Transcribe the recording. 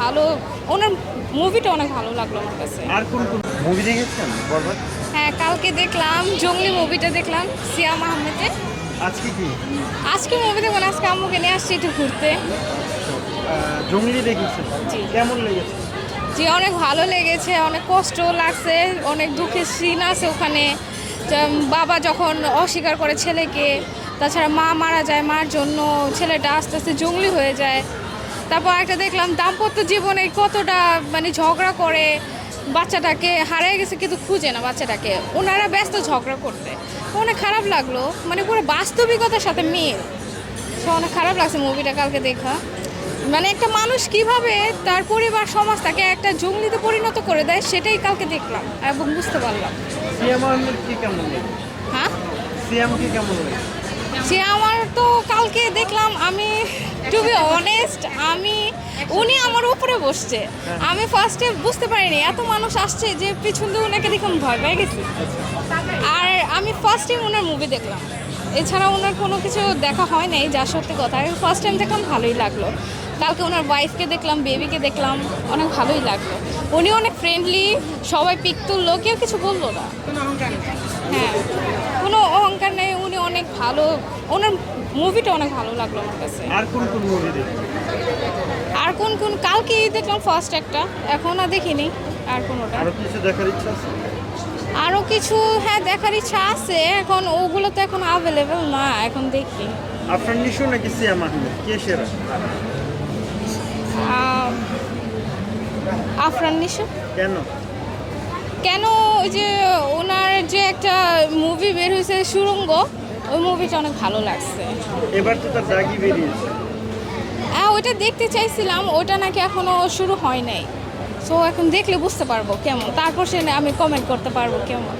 ভালো ওনার মুভিটা অনেক ভালো লাগল আমার কাছে। আর কোন মুভি দেখেছেন বরবাদ? হ্যাঁ কালকে দেখলাম জঙ্গলি মুভিটা দেখলাম সিয়াম আহমেদের। আজকে কি? আজকে মুভি দেখব না, আজকে আম্মুকে নিয়ে আসছি একটু ঘুরতে। জঙ্গলি দেখেছেন? জি। কেমন লেগেছে? যে অনেক ভালো লেগেছে অনেক কষ্ট লাগছে অনেক দুঃখের সিন আছে ওখানে। বাবা যখন অস্বীকার করে ছেলেকে তাছাড়া মা মারা যায় মার জন্য ছেলেটা আস্তে আস্তে জঙ্গলি হয়ে যায়। তারপর একটা দেখলাম দাম্পত্য জীবনে কতটা মানে ঝগড়া করে বাচ্চাটাকে হারিয়ে গেছে কিন্তু খুঁজে না বাচ্চাটাকে। ওনারা ব্যস্ত ঝগড়া করতে। অনেক খারাপ লাগল। মানে পুরো বাস্তবিকতার সাথে মিল। সো অনেক খারাপ লাগছে মুভিটা কালকে দেখা। মানে একটা মানুষ কীভাবে তার পরিবার সমাজ তাকে একটা জঙ্গলিতে পরিণত করে দেয় সেটাই কালকে দেখলাম এবং বুঝতে পারলাম। হ্যাঁ? সে আমার তো আমি টু বি অনেস্ট আমি, উনি আমার উপরে বসছে। আমি ফার্স্টে বুঝতে পারিনি, এত মানুষ আসছে যে পিছন দিয়ে ওনাকে দেখে আমি ভয় পেয়ে গেছি। আর আমি ফার্স্ট টাইম ওনার মুভি দেখলাম। এছাড়া ওনার কোনো কিছু দেখা হয় নাই যা সত্যি কথা আমি ফার্স্ট টাইম দেখলাম ভালোই লাগল। কালকে ওনার ওয়াইফকে দেখলাম বেবিকে দেখলাম, অনেক ভালোই লাগল। উনি অনেক ফ্রেন্ডলি সবাই পিক তুললো, কেউ কিছু বলল না। হ্যাঁ কোনো অহংকার নেই অনেক ভালো ওনার মুভিটা অনেক ভালো লাগল আমার কাছে। আর কোন কোন মুভি আর কোন কোন কালকে দেখলাম ফার্স্ট একটা এখন আর দেখিনি আর কোনোটা। আরও কিছু দেখার ইচ্ছা আছে? আরও কিছু হ্যাঁ দেখার ইচ্ছা আছে এখন ওগুলো তো এখন অ্যাভেলেবেল না এখন দেখি। আফরান নিশো নাকি সিয়াম আহমেদ? কে সেরা? আফরান নিশো? কেন? কেন ওই যে ওনার যে একটা মুভি বের হয়েছে সুরঙ্গ ওই মুভিটা অনেক ভালো লাগছে। এবার তো তার দাগি বেরিয়েছে। হ্যাঁ ওইটা দেখতে চাইছিলাম ওটা নাকি এখনও শুরু হয় নাই। সো এখন দেখলে বুঝতে পারব কেমন। তারপর সে আমি কমেন্ট করতে পারব কেমন।